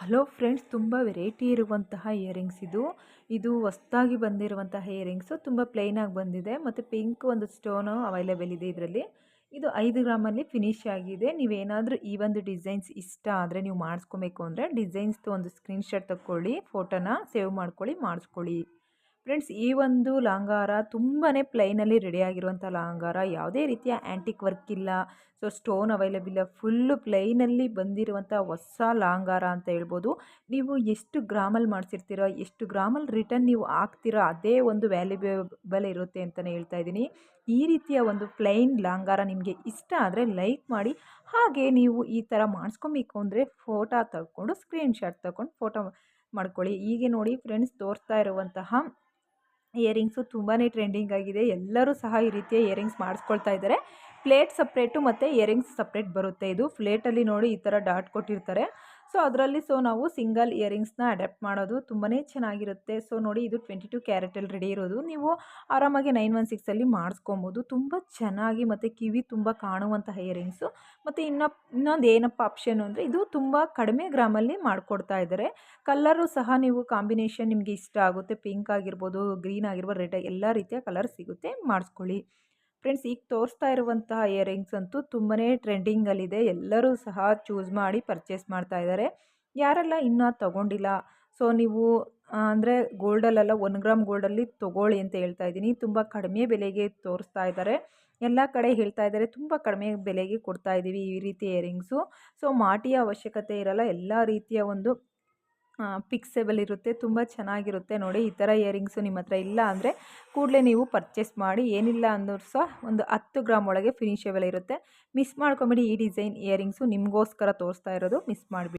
Hello friends, ತುಂಬ variety ಇರುವಂತಹ earrings ಇದು. ಇದು ಹೊಸ್ದಾಗಿ ಬಂದಿರುವಂತಹ ಇಯರಿಂಗ್ಸು ತುಂಬ ಪ್ಲೈನಾಗಿ ಬಂದಿದೆ ಮತ್ತು ಪಿಂಕ್ ಒಂದು ಸ್ಟೋನು ಅವೈಲೇಬಲ್ ಇದೆ ಇದರಲ್ಲಿ. ಇದು ಐದು ಗ್ರಾಮಲ್ಲಿ ಫಿನಿಶ್ ಆಗಿದೆ. ನೀವೇನಾದರೂ ಈ ಒಂದು ಡಿಸೈನ್ಸ್ ಇಷ್ಟ ಆದರೆ ನೀವು ಮಾಡಿಸ್ಕೊಬೇಕು ಅಂದರೆ ಡಿಸೈನ್ಸ್ದು ಒಂದು ಸ್ಕ್ರೀನ್ಶಾಟ್ ತಗೊಳ್ಳಿ ಫೋಟೋನ ಸೇವ್ ಮಾಡ್ಕೊಳ್ಳಿ, ಮಾಡಿಸ್ಕೊಳ್ಳಿ. ಫ್ರೆಂಡ್ಸ್, ಈ ಒಂದು ಲಾಂಗಾರ ತುಂಬಾ ಪ್ಲೈನಲ್ಲಿ ರೆಡಿಯಾಗಿರುವಂಥ ಲಾಂಗಾರ. ಯಾವುದೇ ರೀತಿಯ ಆ್ಯಂಟಿಕ್ ವರ್ಕ್ ಇಲ್ಲ. ಸೊ ಸ್ಟೋನ್ ಅವೈಲೇಬಲ್ ಇಲ್ಲ. ಫುಲ್ಲು ಪ್ಲೈನಲ್ಲಿ ಬಂದಿರುವಂಥ ಹೊಸ ಲಾಂಗಾರ ಅಂತ ಹೇಳ್ಬೋದು. ನೀವು ಎಷ್ಟು ಗ್ರಾಮಲ್ಲಿ ಮಾಡಿಸಿರ್ತೀರ, ಎಷ್ಟು ಗ್ರಾಮಲ್ಲಿ ರಿಟರ್ನ್ ನೀವು ಹಾಕ್ತೀರೋ, ಅದೇ ಒಂದು ವ್ಯಾಲ್ಯೂಬಲ್ ಇರುತ್ತೆ ಅಂತಲೇ ಹೇಳ್ತಾ ಇದ್ದೀನಿ. ಈ ರೀತಿಯ ಒಂದು ಪ್ಲೈನ್ ಲಾಂಗಾರ ನಿಮಗೆ ಇಷ್ಟ ಆದರೆ ಲೈಕ್ ಮಾಡಿ. ಹಾಗೆ ನೀವು ಈ ಥರ ಮಾಡಿಸ್ಕೊಬೇಕು ಅಂದರೆ ಫೋಟೋ ತಗೊಂಡು ಸ್ಕ್ರೀನ್ಶಾಟ್ ತಗೊಂಡು ಫೋಟೋ ಮಾಡ್ಕೊಳ್ಳಿ. ಹೀಗೆ ನೋಡಿ ಫ್ರೆಂಡ್ಸ್ ತೋರಿಸ್ತಾ ಇರುವಂತಹ ಇಯರಿಂಗ್ಸು ತುಂಬಾ ಟ್ರೆಂಡಿಂಗ್ ಆಗಿದೆ. ಎಲ್ಲರೂ ಸಹ ಈ ರೀತಿಯ ಇಯರಿಂಗ್ಸ್ ಮಾಡಿಸ್ಕೊಳ್ತಾ ಇದ್ದಾರೆ. ಪ್ಲೇಟ್ ಸಪ್ರೇಟು ಮತ್ತು ಇಯರಿಂಗ್ಸ್ ಸಪ್ರೇಟ್ ಬರುತ್ತೆ. ಇದು ಪ್ಲೇಟಲ್ಲಿ ನೋಡಿ ಈ ಥರ ಡಾಟ್ ಕೊಟ್ಟಿರ್ತಾರೆ. ಸೊ, ಅದರಲ್ಲಿ ಸೊ, ನಾವು ಸಿಂಗಲ್ ಇಯರಿಂಗ್ಸ್ನ ಅಡಾಪ್ಟ್ ಮಾಡೋದು ತುಂಬಾ ಚೆನ್ನಾಗಿರುತ್ತೆ. ಸೊ, ನೋಡಿ ಇದು ಟ್ವೆಂಟಿ ಟು ಕ್ಯಾರೆಟಲ್ಲಿ ರೆಡಿ ಇರೋದು. ನೀವು ಆರಾಮಾಗಿ ನೈನ್ ಒನ್ ಸಿಕ್ಸಲ್ಲಿ ಮಾಡಿಸ್ಕೊಬೋದು. ತುಂಬ ಚೆನ್ನಾಗಿ ಮತ್ತು ಕಿವಿ ತುಂಬ ಕಾಣುವಂತಹ ಇಯರಿಂಗ್ಸು. ಮತ್ತು ಇನ್ನು, ಇನ್ನೊಂದು ಏನಪ್ಪ ಆಪ್ಷನ್ ಅಂದರೆ ಇದು ತುಂಬ ಕಡಿಮೆ ಗ್ರಾಮಲ್ಲಿ ಮಾಡಿಕೊಡ್ತಾ ಇದ್ದಾರೆ. ಕಲ್ಲರು ಸಹ ನೀವು ಕಾಂಬಿನೇಷನ್ ನಿಮಗೆ ಇಷ್ಟ ಆಗುತ್ತೆ. ಪಿಂಕ್ ಆಗಿರ್ಬೋದು, ಗ್ರೀನ್ ಆಗಿರ್ಬೋದು, ರೆಡ್, ಎಲ್ಲ ರೀತಿಯ ಕಲರ್ ಸಿಗುತ್ತೆ. ಮಾಡಿಸ್ಕೊಳ್ಳಿ. ಫ್ರೆಂಡ್ಸ್ ಈಗ ತೋರಿಸ್ತಾ ಇರುವಂತಹ ಇಯರಿಂಗ್ಸ್ ಅಂತೂ ತುಂಬಾ ಟ್ರೆಂಡಿಂಗಲ್ಲಿದೆ ಎಲ್ಲರೂ ಸಹ ಚೂಸ್ ಮಾಡಿ ಪರ್ಚೇಸ್ ಮಾಡ್ತಾ ಇದ್ದಾರೆ. ಯಾರೆಲ್ಲ ಇನ್ನೂ ತೊಗೊಂಡಿಲ್ಲ ಸೊ ನೀವು ಅಂದರೆ ಗೋಲ್ಡಲ್ಲೆಲ್ಲ ಒನ್ ಗ್ರಾಮ್ ಗೋಲ್ಡಲ್ಲಿ ತೊಗೊಳ್ಳಿ ಅಂತ ಹೇಳ್ತಾ ಇದ್ದೀನಿ. ತುಂಬ ಕಡಿಮೆ ಬೆಲೆಗೆ ತೋರಿಸ್ತಾ ಇದ್ದಾರೆ. ಎಲ್ಲ ಕಡೆ ಹೇಳ್ತಾ ಇದ್ದಾರೆ, ತುಂಬ ಕಡಿಮೆ ಬೆಲೆಗೆ ಕೊಡ್ತಾ ಇದ್ದೀವಿ ಈ ರೀತಿ ಇಯರಿಂಗ್ಸು ಸೊ ಮಾಟಿಯ ಅವಶ್ಯಕತೆ ಇರಲ್ಲ. ಎಲ್ಲ ರೀತಿಯ ಒಂದು ಪಿಕ್ಸೆಬಲ್ ಇರುತ್ತೆ, ತುಂಬ ಚೆನ್ನಾಗಿರುತ್ತೆ. ನೋಡಿ, ಈ ಥರ ಇಯರಿಂಗ್ಸು ನಿಮ್ಮ ಹತ್ರ ಇಲ್ಲ ಅಂದರೆ ಕೂಡಲೇ ನೀವು ಪರ್ಚೇಸ್ ಮಾಡಿ, ಏನಿಲ್ಲ ಅಂದರೂ ಸಹ ಒಂದು ಹತ್ತು ಗ್ರಾಮ್ ಒಳಗೆ ಫಿನಿಷೇಬಲ್ ಇರುತ್ತೆ. ಮಿಸ್ ಮಾಡ್ಕೊಂಬಿಡಿ ಈ ಡಿಸೈನ್ ಇಯರಿಂಗ್ಸು ನಿಮಗೋಸ್ಕರ ತೋರಿಸ್ತಾ ಇರೋದು ಮಿಸ್ ಮಾಡಿಬಿಡಿ.